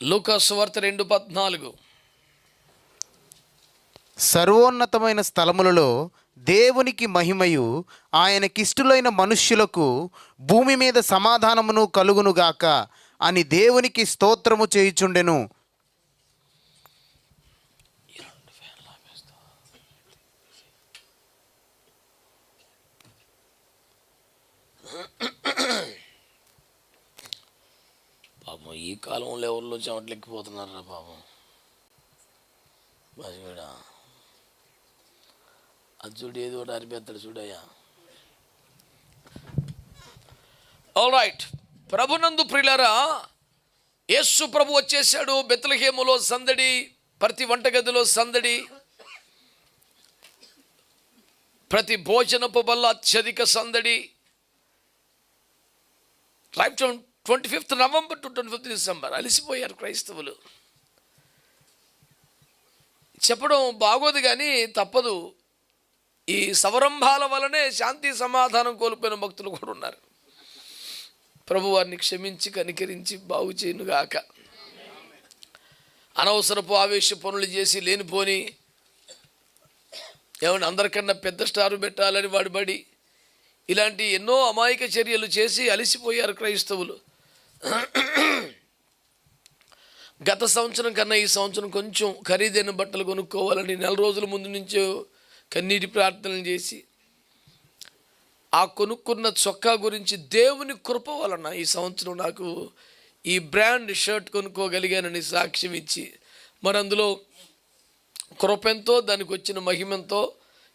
లూకాసు వార్త రెండు పద్నాలుగు. సర్వోన్నతమైన స్థలములలో దేవునికి మహిమయు ఆయనకిష్టులైన మనుష్యులకు భూమి మీద సమాధానమును కలుగునుగాక అని దేవునికి స్తోత్రము చేయుచుండెను పాపం ఈ కాలంలో ఎవరిలో చెమట్లెక్కిపోతున్నారా పాపం. మసిగడా అది చూడు ఏదో ఒకటి అరిపేస్తాడు చూడయ్యా ఆల్ రైట్ ప్రభునందు ప్రియులరా యేసు ప్రభు వచ్చేసాడు బెత్తలహేములో సందడి ప్రతి వంటగదిలో సందడి. ప్రతి భోజనపు వల్ల అత్యధిక సందడి. Right twenty fifth November to twenty fifth December అలసిపోయారు క్రైస్తవులు. చెప్పడం బాగోదు కానీ తప్పదు. ఈ సవరంభాల వలనే శాంతి సమాధానం కోల్పోయిన భక్తులు కూడా ఉన్నారు. ప్రభు వారిని క్షమించి కనికరించి బాగు చేయనుగాక అనవసరపు ఆవేశ పనులు చేసి లేనిపోని ఏమన్నా అందరికన్నా పెద్ద స్టారు పెట్టాలని వాడిబడి ఇలాంటి ఎన్నో అమాయక చర్యలు చేసి అలసిపోయారు క్రైస్తవులు. గత సంవత్సరం కన్నా ఈ సంవత్సరం కొంచెం ఖరీదైన బట్టలు కొనుక్కోవాలని నెల రోజుల ముందు నుంచో కన్నీటి ప్రార్థనలు చేసి ఆ కొనుక్కున్న చొక్కా గురించి దేవుని కృప వలన ఈ సంవత్సరం నాకు ఈ బ్రాండ్ షర్ట్ కొనుక్కోగలిగానని సాక్ష్యం ఇచ్చి మరి అందులో కృపెంతో దానికి వచ్చిన మహిమంతో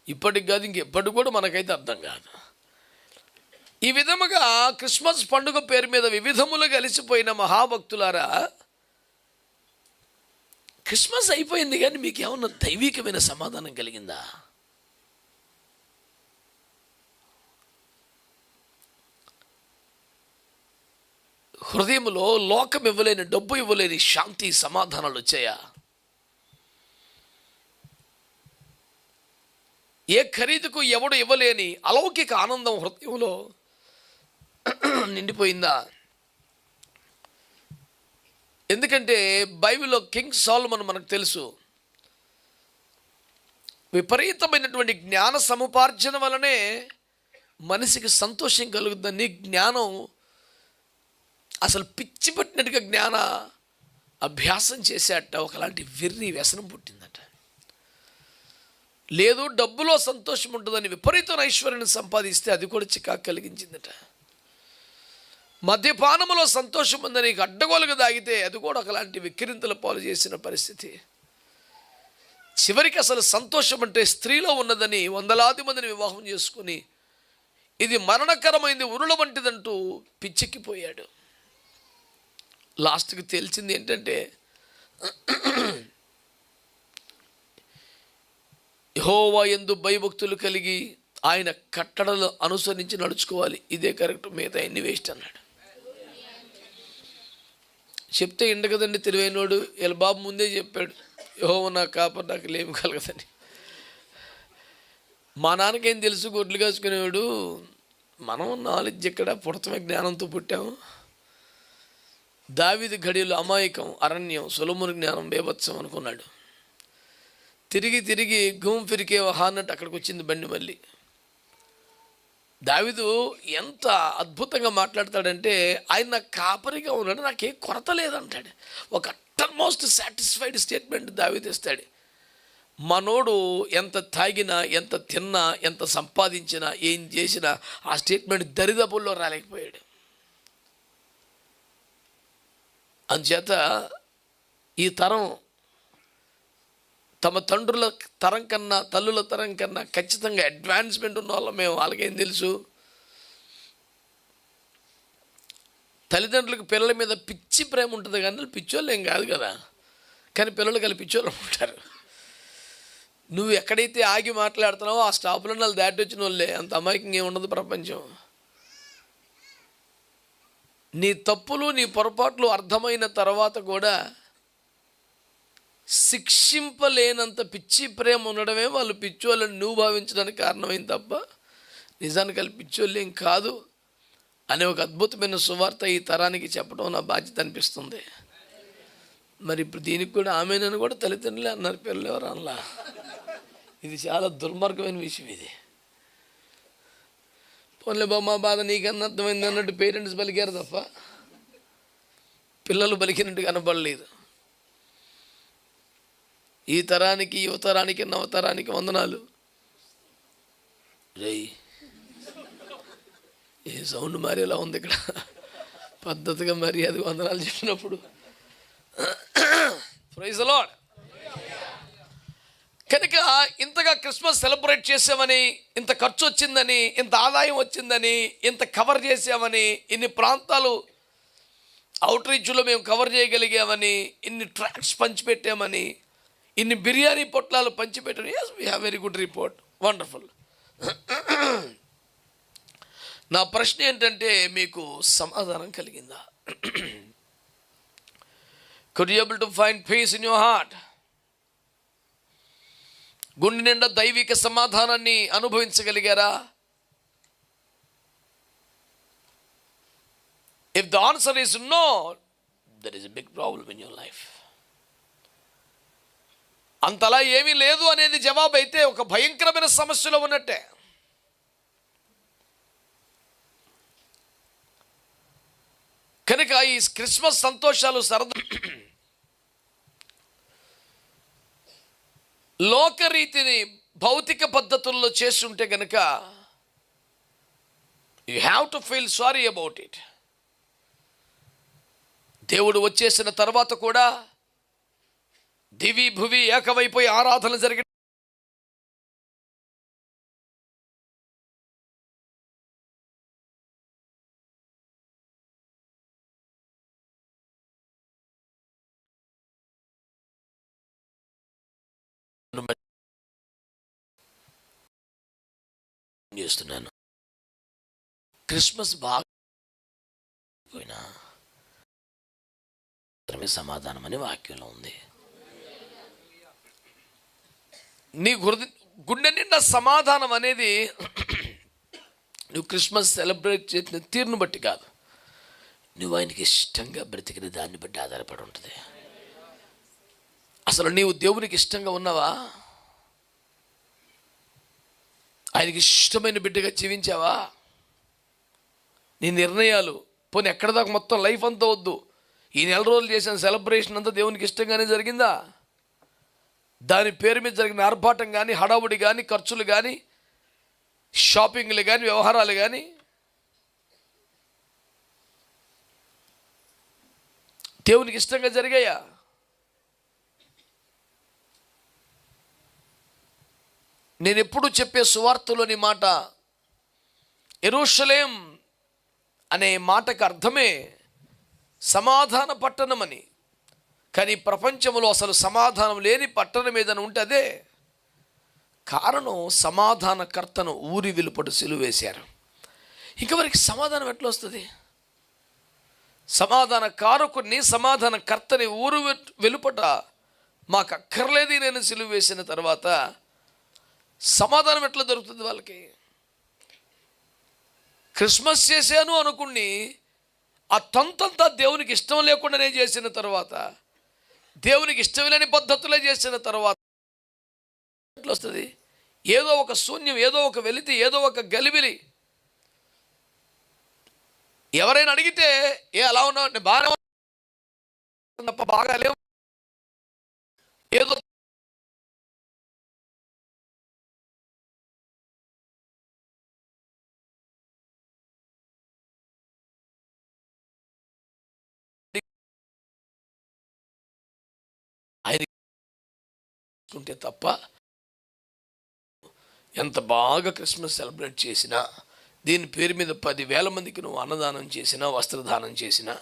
ఇప్పటికి కాదు ఇంకెప్పటికి కూడా మనకైతే అర్థం కాదు. ఈ విధముగా క్రిస్మస్ పండుగ పేరు మీద వివిధములు కలిసిపోయిన మహాభక్తులారా క్రిస్మస్ అయిపోయింది కానీ మీకు ఏమన్నా దైవికమైన సమాధానం కలిగిందా? హృదయంలో లోకం ఇవ్వలేని డబ్బు ఇవ్వలేని శాంతి సమాధానాలు వచ్చాయా? ఏ ఖరీదుకు ఎవడు ఇవ్వలేని అలౌకిక ఆనందం హృదయంలో నిండిపోయిందా? ఎందుకంటే బైబిల్లో కింగ్ సాల్మన్ మనకు తెలుసు. విపరీతమైనటువంటి జ్ఞాన సముపార్జన వలనే మనిషికి సంతోషం కలుగుతుందని జ్ఞానం అసలు పిచ్చి పట్టినట్టుగా జ్ఞాన అభ్యాసం చేసేట ఒకలాంటి వెర్రి వ్యసనం పుట్టిందట. లేదు డబ్బులో సంతోషం ఉంటుందని విపరీతమైన ఐశ్వర్యాన్ని సంపాదిస్తే అది కూడా చికాకు కలిగించిందట. మద్యపానములో సంతోషం ఉందని నీకు అడ్డగోలుగా తాగితే అది కూడా ఒకలాంటి విక్రింతల పాలు చేసిన పరిస్థితి. చివరికి అసలు సంతోషం అంటే స్త్రీలో ఉన్నదని వందలాది మందిని వివాహం చేసుకుని ఇది మరణకరమైంది ఉరుల వంటిదంటూ పిచ్చెక్కిపోయాడు. లాస్ట్కి తేల్చింది ఏంటంటే యహోవా ఎందు భయభక్తులు కలిగి ఆయన కట్టడలు అనుసరించి నడుచుకోవాలి. ఇదే కరెక్ట్ మిగతా ఎన్ని వేస్ట్ అన్నాడు. చెప్తే ఇండ కదండి తెలివైనోడు వీళ్ళ బాబు ముందే చెప్పాడు యహోవ నా కాపర్ నాకు లేమి కలగదని మా నాన్నకేం తెలుసు గొడ్లు కాసుకునేవాడు మనం నాలెడ్జ్ ఎక్కడ? పుడతమే జ్ఞానంతో పుట్టాము. దావిది ఘడియలు అమాయకం అరణ్యం సులముని జ్ఞానం బేభత్సం అనుకున్నాడు. తిరిగి తిరిగి గూమ్ ఫిరికే వహా అన్నట్టు అక్కడికి వచ్చింది బండి మళ్ళీ. దావిదు ఎంత అద్భుతంగా మాట్లాడతాడంటే ఆయన నాకు కాపరిగా ఉన్నాడు నాకే కొరత లేదంటాడు. ఒక అట్టర్మోస్ట్ సాటిస్ఫైడ్ స్టేట్మెంట్ దావిదు ఇస్తాడు. మనోడు ఎంత తాగినా ఎంత తిన్నా ఎంత సంపాదించినా ఏం చేసినా ఆ స్టేట్మెంట్ దరిదపుల్లో రాలేకపోయాడు. అందుచేత ఈ తరం తమ తండ్రుల తరం కన్నా తల్లుల తరం కన్నా ఖచ్చితంగా అడ్వాన్స్మెంట్ ఉన్న వాళ్ళం మేము. వాళ్ళకేం తెలుసు? తల్లిదండ్రులకు పిల్లల మీద పిచ్చి ప్రేమ ఉంటుంది కానీ పిచ్చోళ్ళు ఏం కాదు కదా. కానీ పిల్లలు కలిపి పిచ్చోళ్ళు ఉంటారు. నువ్వు ఎక్కడైతే ఆగి మాట్లాడుతున్నావో ఆ స్టాప్లో వాళ్ళు దాటి వచ్చిన వాళ్ళే. అంత అమాయకంగా ఏముండదు ఉండదు ప్రపంచం. నీ తప్పులు నీ పొరపాట్లు అర్థమైన తర్వాత కూడా శిక్షింపలేనంత పిచ్చి ప్రేమ ఉండడమే వాళ్ళు పిచ్చోళ్ళని నువ్వు భావించడానికి కారణమైంది తప్ప నిజానికి వాళ్ళు పిచ్చోళ్ళు ఏం కాదు అనే ఒక అద్భుతమైన సువార్త ఈ తరానికి చెప్పడం నా బాధ్యత అనిపిస్తుంది. మరి ఇప్పుడు దీనికి కూడా ఆమెనని కూడా తల్లిదండ్రులే అన్నారు పిల్లలు ఎవరు అనలా ఇది చాలా దుర్మార్గమైన విషయం ఇది. పోన్లే బామ్మ బాధ నీకన్నా అర్థమైంది అన్నట్టు పేరెంట్స్ పలికారు తప్ప పిల్లలు పలికినట్టు కనపడలేదు ఈ తరానికి యువతరానికి నవతరానికి వందనాలు. ఏ సౌండ్ మారేలా ఉంది ఇక్కడ? పద్ధతిగా మరి అది వందనాలు చెప్పినప్పుడు. ప్రైజ్ లాడ్ కనుక ఇంతగా క్రిస్మస్ సెలబ్రేట్ చేసామని ఇంత ఖర్చు వచ్చిందని ఇంత ఆదాయం వచ్చిందని ఇంత కవర్ చేసామని ఇన్ని ప్రాంతాలు అవుట్ రీచ్లో మేము కవర్ చేయగలిగామని ఇన్ని ట్రాక్స్ పంచిపెట్టామని ఇన్ని బిర్యానీ పొట్లాలు పంచిపెట్టాము yes we have very good report wonderful నా ప్రశ్న ఏంటంటే మీకు సమాధానం కలిగిందా? Could able to find peace in your heart గుండె నిండా దైవిక సమాధానాన్ని అనుభవించగలిగారా? If the answer is no there is big problem in your life అంతలా ఏమీ లేదు అనేది జవాబు అయితే ఒక భయంకరమైన సమస్యలో ఉన్నట్టే. కనుక ఈ క్రిస్మస్ సంతోషాలు సరదా. లోకరీతిని భౌతిక పద్ధతుల్లో చేస్తుంటే కనుక you have to feel sorry about it దేవుడు వచ్చేసిన తర్వాత కూడా దివి భువి ఏకమైపోయి ఆరాధన జరిగిన చేస్తున్నాను. క్రిస్మస్ బాగా పోయినా. మాత్రమే సమాధానం అని వాక్యంలో ఉంది. నీ హృదయ గుండె నిండా సమాధానం అనేది నువ్వు క్రిస్మస్ సెలబ్రేట్ చేసిన తీరును బట్టి కాదు. నువ్వు ఆయనకి ఇష్టంగా బ్రతికిన దాన్ని బట్టి ఆధారపడి ఉంటుంది. అసలు నీవు దేవునికి ఇష్టంగా ఉన్నావా? ఆయనకి ఇష్టమైన బిడ్డగా జీవించావా? నీ నిర్ణయాలు పోనీ ఎక్కడ దాకా మొత్తం లైఫ్ అంతా వద్దు. ఈ నెల రోజులు చేసిన సెలబ్రేషన్ అంతా దేవునికి ఇష్టంగానే జరిగిందా? దాని పేరు మీద జరిగిన ఆర్భాటం కానీ హడావుడి కానీ ఖర్చులు కానీ షాపింగ్లు కానీ వ్యవహారాలు కానీ దేవునికి ఇష్టంగా జరిగాయా? నేను ఎప్పుడు చెప్పే సువార్తలోని మాట ఎరుషలేం అనే మాటకు అర్థమే సమాధాన పట్టణమని. కానీ ప్రపంచంలో అసలు సమాధానం లేని పట్టణం ఏదైనా ఉంటే అదే. కారణం సమాధానకర్తను ఊరి వెలుపట సిలువేశారు. ఇంకా వారికి సమాధానం ఎట్లా వస్తుంది? సమాధాన కారకుని సమాధాన కర్తని ఊరు వె- వెలుపట మాకు అక్కర్లేదు నేను సిలువ వేసిన తర్వాత సమాధానం ఎట్లా దొరుకుతుంది వాళ్ళకి? క్రిస్మస్ చేశాను అనుకుని ఆ తొంతంతా దేవునికి ఇష్టం లేకుండా నేను చేసిన తర్వాత దేవునికి ఇష్టం లేని పద్ధతులే చేసిన తర్వాత ఎట్లా వస్తుంది ఏదో ఒక శూన్యం ఏదో ఒక వెలితి ఏదో ఒక గలిబిలి. ఎవరైనా అడిగితే ఏ అలా ఉన్నావు? బాగా తప్ప బాగా లేవు ఏదో చేసుకుంటే తప్ప ఎంత బాగా క్రిస్మస్ సెలబ్రేట్ చేసినా దీని పేరు మీద పదివేల మందికి నువ్వు అన్నదానం చేసినా వస్త్రదానం చేసినా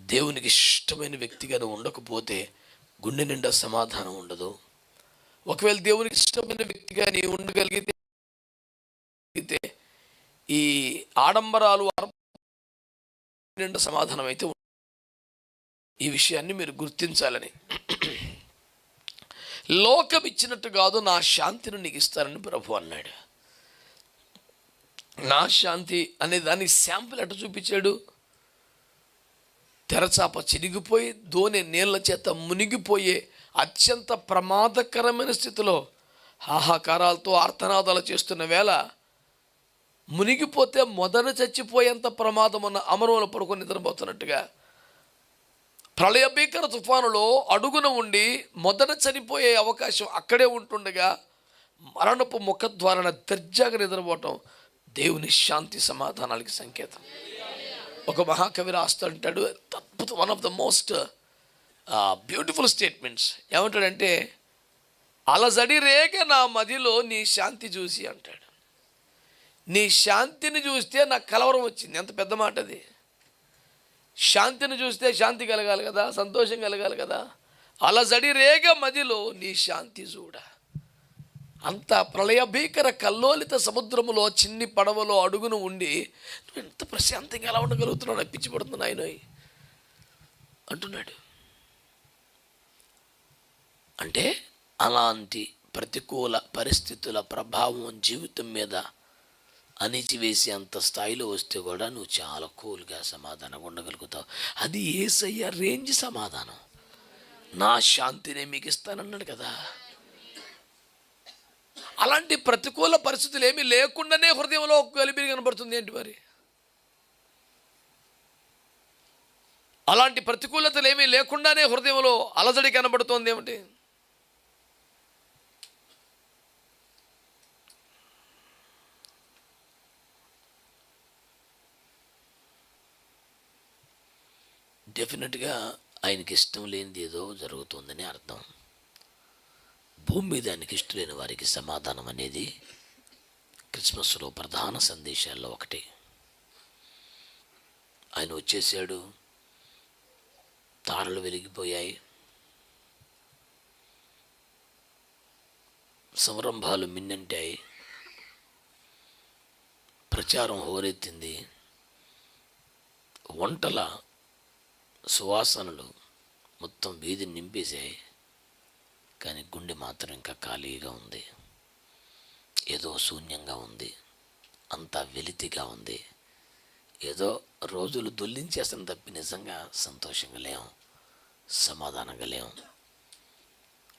దేవునికి ఇష్టమైన వ్యక్తిగా నువ్వు ఉండకపోతే గుండె నిండా సమాధానం ఉండదు. ఒకవేళ దేవునికి ఇష్టమైన వ్యక్తిగా నీవు ఉండగలిగితే ఈ ఆడంబరాలు నిండా సమాధానం అయితే ఈ విషయాన్ని మీరు గుర్తించాలని లోకం ఇచ్చినట్టు కాదు నా శాంతిని నీకు ఇస్తానని ప్రభు అన్నాడు. నా శాంతి అనే దాన్ని శాంపుల్ ఎట్ట చూపించాడు? తెరచాప చిరిగిపోయి దోనె నీళ్ళ చేత మునిగిపోయే అత్యంత ప్రమాదకరమైన స్థితిలో హాహాకారాలతో ఆర్తనాదాలు చేస్తున్న వేళ మునిగిపోతే మొదట చచ్చిపోయేంత ప్రమాదం ఉన్న అమరంలో పడుకొని నిద్రపోతున్నట్టుగా ప్రళయ భీకర తుఫానులో అడుగున ఉండి మొదట చనిపోయే అవకాశం అక్కడే ఉంటుండగా మరణపు ముఖ ద్వారా దర్జాగా నిద్రపోవటం దేవుని శాంతి సమాధానాలకి సంకేతం. ఒక మహాకవి రాస్తుంటాడు అద్భుతం one of the most beautiful statements ఏమంటాడంటే అలజడి రేగ నా మదిలో నీ శాంతి చూసి అంటాడు. నీ శాంతిని చూస్తే నాకు కలవరం వచ్చింది. ఎంత పెద్ద మాట అది శాంతిని చూస్తే శాంతి కలగాలి కదా సంతోషం కలగాలి కదా. అలజడి రేగ మదిలో నీ శాంతి చూడ. అంత ప్రళయ భీకర కల్లోలిత సముద్రములో చిన్ని పడవలో అడుగును ఉండి నువ్వు ఎంత ప్రశాంతంగా ఎలా ఉండగలుగుతున్నావు? పిచ్చి పడుతుంది ఆయన అంటున్నాడు. అంటే అలాంటి ప్రతికూల పరిస్థితుల ప్రభావం జీవితం మీద అణిచివేసే అంత స్థాయిలో వస్తే కూడా నువ్వు చాలా కూల్గా సమాధానం ఉండగలుగుతావు. అది ఏసయ్య రేంజ్ సమాధానం. నా శాంతినే మీకు ఇస్తానన్నాడు కదా. అలాంటి ప్రతికూల పరిస్థితులు ఏమీ లేకుండానే హృదయంలో ఒక కనబడుతుంది ఏంటి మరి? అలాంటి ప్రతికూలతలు ఏమీ లేకుండానే హృదయంలో అలజడి కనబడుతోంది ఏమిటి? డెఫినెట్గా ఆయనకి ఇష్టం లేనిది ఏదో జరుగుతుందని అర్థం. భూమి మీద ఆయనకి ఇష్టం లేని వారికి సమాధానం అనేది క్రిస్మస్లో ప్రధాన సందేశాల్లో ఒకటి. ఆయన వచ్చేసాడు. తారలు వెలిగిపోయాయి. సంరంభాలు మిన్నంటాయి. ప్రచారం హోరెత్తింది. వంటల సువాసనలు మొత్తం వీధిని నింపేశాయి కానీ గుండె మాత్రం ఇంకా ఖాళీగా ఉంది. ఏదో శూన్యంగా ఉంది అంతా వెలితిగా ఉంది. ఏదో రోజులు దొల్లించేస్తాను తప్పి నిజంగా సంతోషంగా లేము సమాధానంగా లేము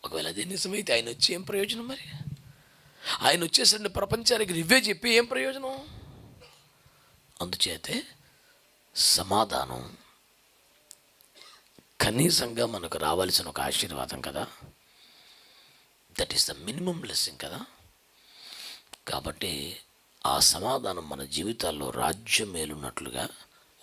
ఒకవేళ అదే నిజమైతే ఆయన వచ్చి ఏం ప్రయోజనం మరి? ఆయన వచ్చేసరికి ప్రపంచానికి రివ్యూ చెప్పి ఏం ప్రయోజనం? అందుచేతే సమాధానం కనీసంగా మనకు రావాల్సిన ఒక ఆశీర్వాదం కదా. That is the minimum blessing కదా. కాబట్టి ఆ సమాధానం మన జీవితాల్లో రాజ్యం మేలున్నట్లుగా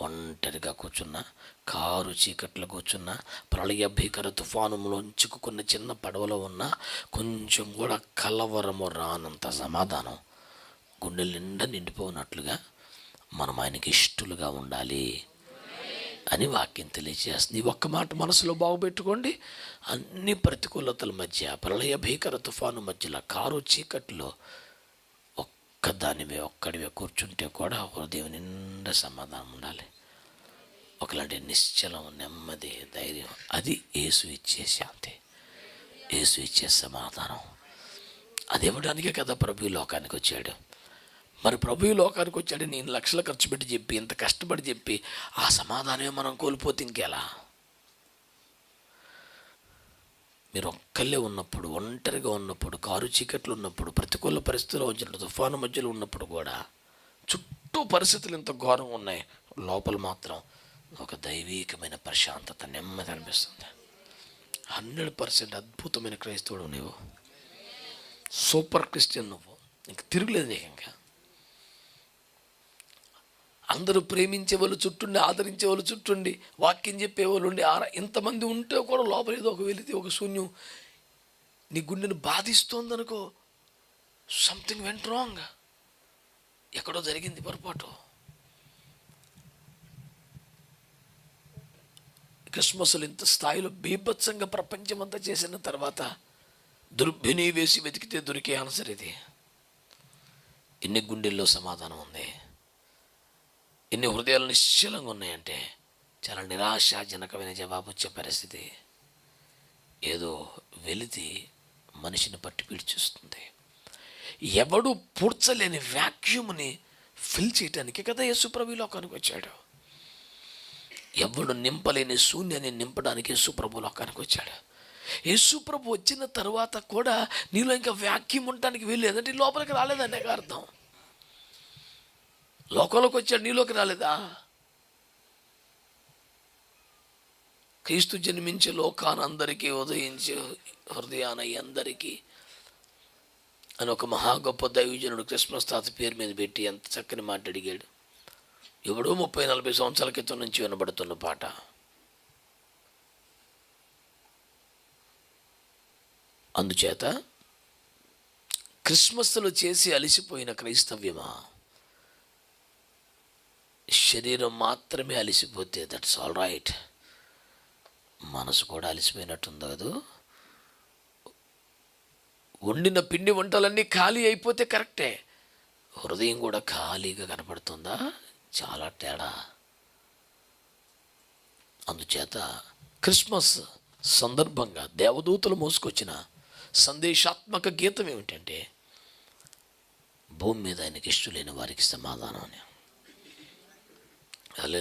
ఒంటరిగా కూర్చున్న కారు చీకట్లో కూర్చున్న ప్రళయ భీకర తుఫానులో చిక్కుకున్న చిన్న పడవలో ఉన్న కొంచెం కూడా కలవరము రానంత సమాధానం గుండెల నిండా నిండిపోయినట్లుగా మనం ఆయనకి ఇష్టలుగా ఉండాలి. అని వాక్యం తెలియజేస్తుంది. ఒక్క మాట మనసులో బాగుపెట్టుకోండి. అన్ని ప్రతికూలతల మధ్య ప్రళయ భీకర తుఫాను మధ్యలో కారు చీకట్లో ఒక్కదానివే ఒక్కడివే కూర్చుంటే కూడా హృదయం నిండా సమాధానం ఉండాలి. ఒకలాంటి నిశ్చలం నెమ్మది ధైర్యం అది ఏసు ఇచ్చే శాంతి. యేసు ఇచ్చే సమాధానం. అది ఇవ్వడానికే కదా ప్రభు లోకానికి వచ్చాడు. మరి ప్రభు ఈ లోకానికి వచ్చాడు నేను లక్షలు ఖర్చు పెట్టి చెప్పి ఇంత కష్టపడి చెప్పి ఆ సమాధానమే మనం కోల్పోతే ఇంకెలా? మీరు ఒక్కళ్ళే ఉన్నప్పుడు ఒంటరిగా ఉన్నప్పుడు కారు చీకట్లు ఉన్నప్పుడు ప్రతికూల పరిస్థితుల్లో వచ్చినప్పుడు తుఫాను మధ్యలో ఉన్నప్పుడు కూడా చుట్టూ పరిస్థితులు ఇంత ఘోరంగా ఉన్నాయి. లోపల మాత్రం ఒక దైవీకమైన ప్రశాంతత నెమ్మది అనిపిస్తుంది. హండ్రెడ్ పర్సెంట్ అద్భుతమైన క్రైస్తవుడు నువ్వు. సూపర్ క్రిస్టియన్ నువ్వు. ఇంక తిరుగులేదు నీకు ఇంకా. అందరూ ప్రేమించే వాళ్ళు చుట్టుండి ఆదరించే వాళ్ళు చుట్టుండి వాక్యం చెప్పే వాళ్ళు ఉండి ఆరా ఇంతమంది ఉంటే కూడా లోపల ఏదో ఒక వెళితే ఒక శూన్యం నీ గుండెను బాధిస్తోందనుకో సంథింగ్ వెంట్ రాంగ్ ఎక్కడో జరిగింది పొరపాటు. క్రిస్మస్లు ఇంత స్థాయిలో బీభత్సంగా ప్రపంచమంతా చేసిన తర్వాత దుర్భిని వేసి వెతికితే దొరికే ఆన్సర్ ఇది. ఎన్ని గుండెల్లో సమాధానం ఉంది? ఎన్ని హృదయాలు నిశ్చలంగా ఉన్నాయంటే చాలా నిరాశాజనకమైన జవాబు వచ్చే పరిస్థితి. ఏదో వెలితి మనిషిని పట్టి పీడ్చిస్తుంది ఎవడు పూడ్చలేని వ్యాక్యూమ్ని ఫిల్ చేయటానికి కదా యేసుప్రభు లోకానికి వచ్చాడు. ఎవడు నింపలేని శూన్యాన్ని నింపడానికి యేసుప్రభు లోకానికి వచ్చాడు. యేసుప్రభు వచ్చిన తర్వాత కూడా నీలో ఇంకా వ్యాక్యూమ్ ఉండటానికి వీలు లేదంటే లోపలికి రాలేదనే అర్థం. లోకంలోకి వచ్చాడు నీలోకి రాలేదా? క్రీస్తు జన్మించే లోకానందరికీ ఉదయించే హృదయాన అందరికీ అని ఒక మహా గొప్ప దైవజనుడు క్రిస్మస్ తాత పేరు మీద పెట్టి ఎంత చక్కని మాట అడిగాడు. ఎవడో ముప్పై నలభై సంవత్సరాల క్రితం నుంచి వినబడుతున్న పాట. అందుచేత క్రిస్మస్లో చేసి అలిసిపోయిన క్రైస్తవ్యమా? శరీరం మాత్రమే అలిసిపోతే దట్స్ ఆల్ రైట్ మనసు కూడా అలిసిపోయినట్టుంది కదూ. వండిన పిండి వంటలన్నీ ఖాళీ అయిపోతే కరెక్టే. హృదయం కూడా ఖాళీగా కనపడుతుందా? చాలా తేడా. అందుచేత క్రిస్మస్ సందర్భంగా దేవదూతలు మోసుకొచ్చిన సందేశాత్మక గీతం ఏమిటంటే భూమి మీద ఆయనకి ఇష్టం లేని వారికి సమాధానం అని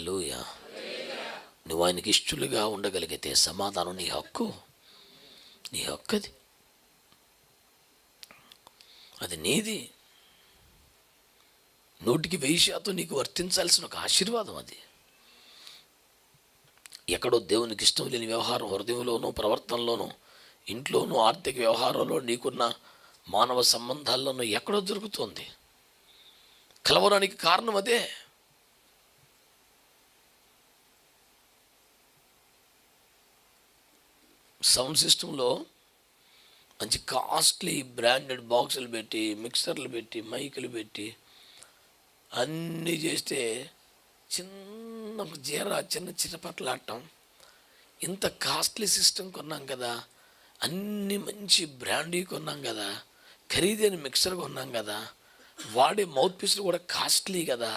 నువ్వు ఆయనకి ఇష్టలుగా ఉండగలిగితే సమాధానం నీ హక్కు. నీ హక్కు అది అది నీది. నూటికి వెయ్యి శాతం నీకు వర్తించాల్సిన ఒక ఆశీర్వాదం అది. ఎక్కడో దేవునికి ఇష్టం లేని వ్యవహారం హృదయంలోనూ ప్రవర్తనలోనూ ఇంట్లోనూ ఆర్థిక వ్యవహారంలో నీకున్న మానవ సంబంధాల్లోనూ ఎక్కడో దొరుకుతుంది. కలవడానికి కారణం అదే. సౌండ్ సిస్టంలో మంచి కాస్ట్లీ బ్రాండెడ్ బాక్సులు పెట్టి మిక్సర్లు పెట్టి మైకులు పెట్టి అన్నీ చేస్తే చిన్న జీరా చిన్న చిటపట్లాడటం ఇంత కాస్ట్లీ సిస్టమ్ కొన్నాం కదా అన్ని మంచి బ్రాండీ కొన్నాం కదా ఖరీదైన మిక్సర్ కొన్నాం కదా వాడే మౌత్ పీసులు కూడా కాస్ట్లీ కదా.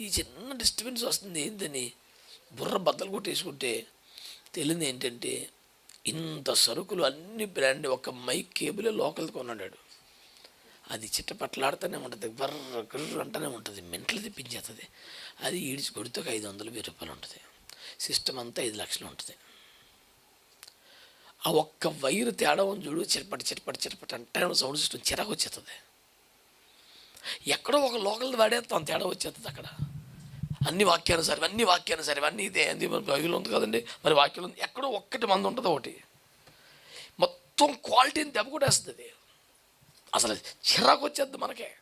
ఈ చిన్న డిస్టర్బెన్స్ వస్తుంది ఏంటని బుర్ర బద్దలు కొట్టేసుకుంటే తెలియదు ఏంటంటే ఇంత సరుకులు అన్ని బ్రాండ్ ఒక మైక్ కేబులే లోకల్ కొన్నాడాడు. అది చిట్టపట్లాడుతూనే ఉంటుంది బర్ర గుర్ర అంటూనే ఉంటుంది మెంటలు తెప్పించేస్తుంది. అది ఈడిచి కొడితే ఒక ఐదు వందలు వెయ్యి రూపాయలు ఉంటుంది. సిస్టమ్ అంతా ఐదు లక్షలు ఉంటుంది. ఆ ఒక్క వైరు తేడా ఉంది చూడు చిరపటి చిరపటి చిరపటి అంటే సౌండ్ సిస్టమ్ చిరాకు వచ్చేస్తుంది ఎక్కడో ఒక లోకల్ వాడేస్తాం తేడా వచ్చేస్తుంది అక్కడ. అన్ని వాక్యానుసారి ఇవన్నీ వాక్యానుసారి అన్నీ ఇదే అది మరి బైబిల్ ఉంది కదండి. మరి వాక్యం ఉంది. ఎక్కడో ఒక్కటి మంది ఉంటుంది ఒకటి. మొత్తం క్వాలిటీని దెబ్బ కొట్టేస్తుంది అసలు చిరాకు వచ్చేద్ది మనకే.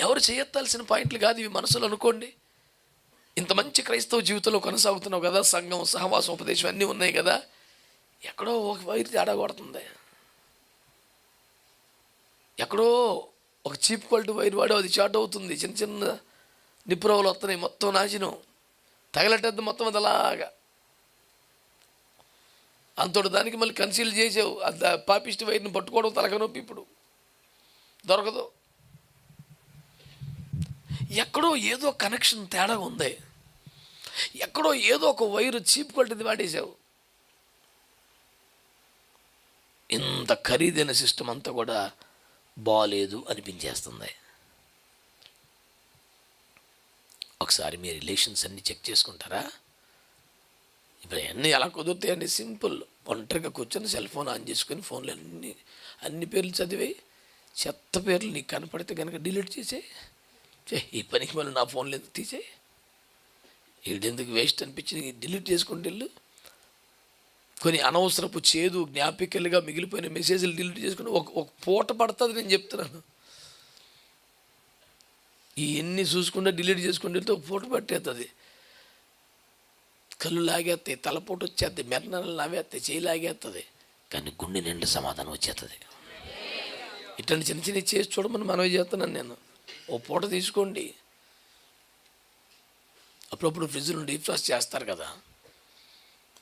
ఎవరు చేయెత్తాల్సిన పాయింట్లు కాదు ఇవి మనసులో అనుకోండి. ఇంత మంచి క్రైస్తవ జీవితంలో కొనసాగుతున్నావు కదా సంఘం సహవాసం ఉపదేశం అన్నీ ఉన్నాయి కదా. ఎక్కడో ఒక వైరు తేడా కొడుతుంది. ఎక్కడో ఒక చీప్ క్వాలిటీ వైర్ వాడు అది షార్ట్ అవుతుంది. చిన్న చిన్న నిప్పురవలు వస్తున్నాయి మొత్తం నాశనం. తగలటద్దు మొత్తం అది అలాగా అంతటి దానికి మళ్ళీ కన్సీల్ చేసావు. అంత పాపిస్ట్ వైర్ని పట్టుకోవడం తలకనొప్పి ఇప్పుడు. దొరకదు. ఎక్కడో ఏదో కనెక్షన్ తేడా ఉంది. ఎక్కడో ఏదో ఒక వైరు చీప్ క్వాలిటీది వాడేసావు ఇంత ఖరీదైన సిస్టమ్ అంతా కూడా బాగాలేదు అనిపించేస్తుంది. ఒకసారి మీ రిలేషన్స్ అన్నీ చెక్ చేసుకుంటారా? ఇప్పుడు అన్నీ ఎలా కుదురుతాయండి? సింపుల్. ఒంటరిగా కూర్చొని సెల్ ఫోన్ ఆన్ చేసుకుని ఫోన్లో అన్ని అన్ని పేర్లు చదివి చెత్త పేర్లు నీకు కనపడితే కనుక డిలీట్ చేసేయి. ఈ పనికి మళ్ళీ నా ఫోన్లో ఎందుకు తీసేయి? ఎందుకు వేస్ట్ అనిపించింది? డిలీట్ చేసుకుంటే వెళ్ళు. కొన్ని అనవసరపు చేదు జ్ఞాపికలుగా మిగిలిపోయిన మెసేజ్లు డిలీట్ చేసుకుని ఒక ఒక పూట పడుతుంది నేను చెప్తున్నాను. ఇవన్నీ చూసుకుంటే డిలీట్ చేసుకుంటే వెళ్తే పూట పట్టేస్తుంది కళ్ళు లాగేస్తాయి తలపోటు వచ్చేస్తుంది మెర్నలు లావేస్తాయి చేయి లాగేస్తుంది కానీ గుండె నిండా సమాధానం వచ్చేస్తుంది ఇట్లాంటి చిన్న చిన్న చేసి చూడమని మనవి చేస్తున్నాను నేను. ఓ పూట తీసుకోండి. అప్పుడప్పుడు ఫ్రిడ్జ్లో డీప్ ఫ్రాస్ట్ చేస్తారు కదా.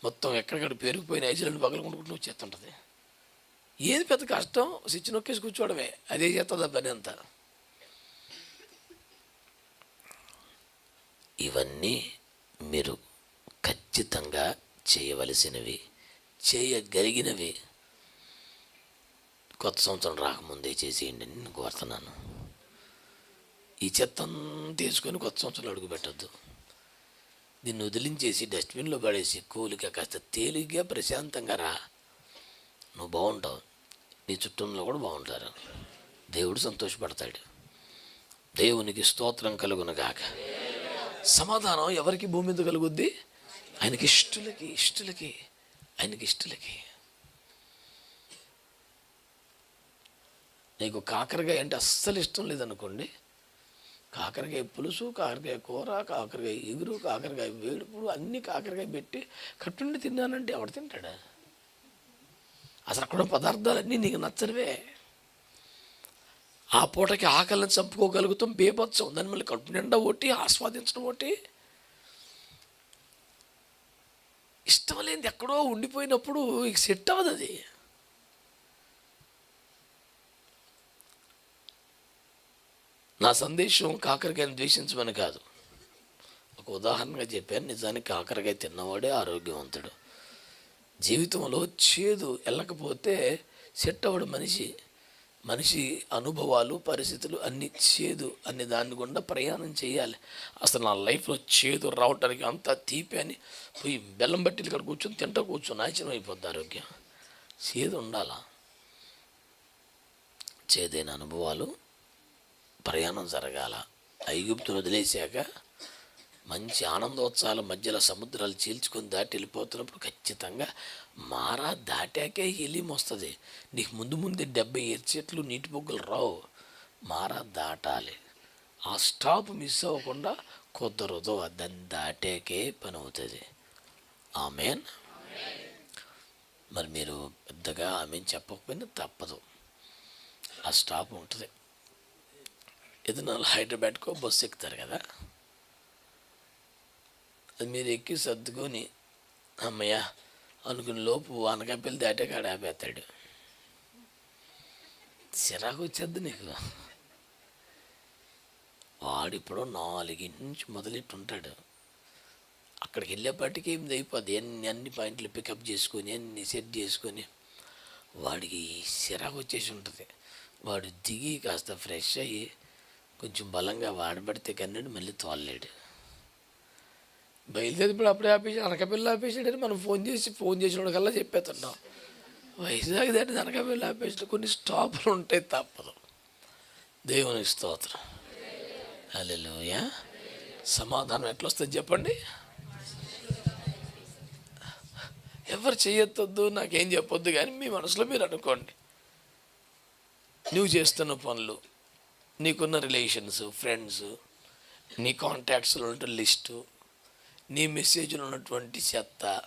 మొత్తం ఎక్కడికక్కడ పేరుకుపోయిన ఐజులను పగలకుంటుకుంటూ వచ్చేస్తుంటుంది. ఏది పెద్ద కష్టం? స్విచ్ నొక్కేసి కూర్చోవడమే. అదే చేస్తుంది ఆ పని అంతా. ఇవన్నీ మీరు ఖచ్చితంగా చేయవలసినవి చేయగలిగినవి. కొత్త సంవత్సరం రాకముందే చేసేయండి అని నేను కోరుతున్నాను. ఈ చెత్త తీసుకొని కొత్త సంవత్సరం అడుగు పెట్టద్దు. దీన్ని వదిలించేసి డస్ట్బిన్లో పడేసి కూలిగా కాస్త తేలిగ్గా ప్రశాంతంగా రా. నువ్వు బాగుంటావు. నీ చుట్టంలో కూడా బాగుంటారు. దేవుడు సంతోషపడతాడు. దేవునికి స్తోత్రం కలుగునగాక సమాధానం ఎవరికి భూమి మీద కలుగుద్ది? ఆయనకి ఇష్టలకి ఇష్టలకి ఆయనకి ఇష్టలకి. నీకు కాకరకాయ అంటే అస్సలు ఇష్టం లేదనుకోండి. కాకరకాయ పులుసు కాకరకాయ కూర కాకరకాయ ఎగురు కాకరకాయ వేడుపుడు అన్ని కాకరకాయ పెట్టి కట్టుండి తిన్నానంటే ఎవడు తింటాడా? అసలు అక్కడ పదార్థాలన్నీ నీకు నచ్చనివే. ఆ పూటకి ఆకలిని చంపుకోగలుగుతాం బీభత్సం. దాని మళ్ళీ కడుపు నిండా ఒకటి ఆస్వాదించడం ఒకటి ఇష్టం లేనిది ఎక్కడో ఉండిపోయినప్పుడు ఇక సెట్ అవ్వదు అది. నా సందేశం కాకరకాయని ద్వేషించమని కాదు. ఒక ఉదాహరణగా చెప్పాను నిజానికి కాకరకాయ తిన్నవాడే ఆరోగ్యవంతుడు. జీవితంలో చేదు వెళ్ళకపోతే సెట్ అవ్వడు మనిషి. మనిషి అనుభవాలు పరిస్థితులు అన్ని చేదు అన్ని దాని గుండా ప్రయాణం చేయాలి. అసలు నా లైఫ్లో చేదు రావటానికి అంతా తీపి అని పోయి బెల్లం బట్టి ఇక్కడ కూర్చొని తింటా కూర్చొని నాశనం అయిపోద్ది ఆరోగ్యం. చేదు ఉండాలా? చేదైన అనుభవాలు ప్రయాణం జరగాల. ఐగుప్తులు వదిలేశాక మంచి ఆనందోత్సవాల మధ్యలో సముద్రాలు చీల్చుకొని దాటి వెళ్ళిపోతున్నప్పుడు ఖచ్చితంగా మారా దాటాకే ఎలిం వస్తుంది. నీకు ముందు ముందు డెబ్బై ఏడు చెట్లు నీటి బొగ్గులు రావు. మారా దాటాలి. ఆ స్టాప్ మిస్ అవ్వకుండా కుదరదు. దాన్ని దాటాకే పని అవుతుంది ఆమెన్. మరి మీరు పెద్దగా ఆమె చెప్పకపోయినా తప్పదు. ఆ స్టాప్ ఉంటుంది. ఏదైనా హైదరాబాద్కో బస్సు ఎక్కుతారు కదా? అది మీరు ఎక్కి సర్దుకొని అమ్మయ్య అనుకున్న లోపు అనకాపల్లి దాటాక ఆపేస్తాడు. చిరాకు వచ్చేద్ది నీకు. వాడు ఇప్పుడు నాలుగింటి నుంచి మొదలెట్టి ఉంటాడు అక్కడికి వెళ్ళేపాటికి ఏం అయిపోద్ది? అన్ని అన్ని పాయింట్లు పికప్ చేసుకొని అన్ని సెట్ చేసుకొని వాడికి సిరాకు వచ్చేసి ఉంటుంది. వాడు దిగి కాస్త ఫ్రెష్ అయ్యి కొంచెం బలంగా వాడబడితే కన్నాడు మళ్ళీ తోలలేడు. బయలుదేరిప్పుడు అప్పుడే ఆపేసి అనకపిల్ల ఆపేసాడని మనం ఫోన్ చేసి ఫోన్ చేసిన కల్లా చెప్పేస్తున్నాం. వైజాగ్ దాటి అనకపిల్ల ఆపేసిన కొన్ని స్టాపులు ఉంటాయి తప్పదు. దేవుని స్తోత్రం. హల్లెలూయా. సమాధానం ఎట్లా వస్తుంది చెప్పండి? ఎవరు చేయొద్దు నాకేం చెప్పొద్దు కానీ మీ మనసులో మీరు అనుకోండి. నువ్వు చేస్తున్న పనులు నీకున్న రిలేషన్స్ ఫ్రెండ్స్ నీ కాంటాక్ట్స్లో ఉంటే లిస్టు నీ మెసేజ్లో ఉన్నటువంటి చెత్త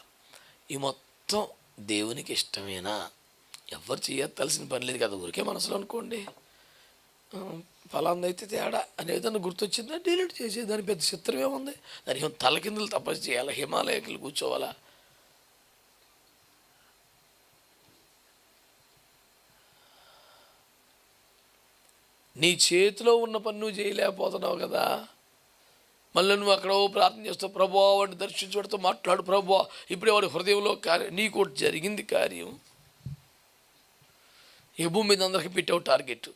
ఈ మొత్తం దేవునికి ఇష్టమేనా? ఎవరు చేయాల్సిన పని లేదు కదా ఊరికే మనసులో అనుకోండి. ఆ, ఫలాంది అయితే తేడా అనేదాన్ని గుర్తొచ్చిందా? డిలీట్ చేసి దాని పెద్ద చిత్రం ఏముంది దాని ఏం తలకిందులు తపస్సు చేయాలా హిమాలయకులు కూర్చోవాలా? నీ చేతిలో ఉన్న పన్ను చేయలేకపోతున్నావు కదా? మళ్ళీ నువ్వు అక్కడ ఓ ప్రార్థన చేస్తావు ప్రభు వాడిని దర్శించబడితో మాట్లాడు ప్రభు. ఇప్పుడే వాడి హృదయంలో కార్యం నీకు కూడా జరిగింది కార్యం. ఈ భూమి మీద అందరికీ పెట్టావు టార్గెట్.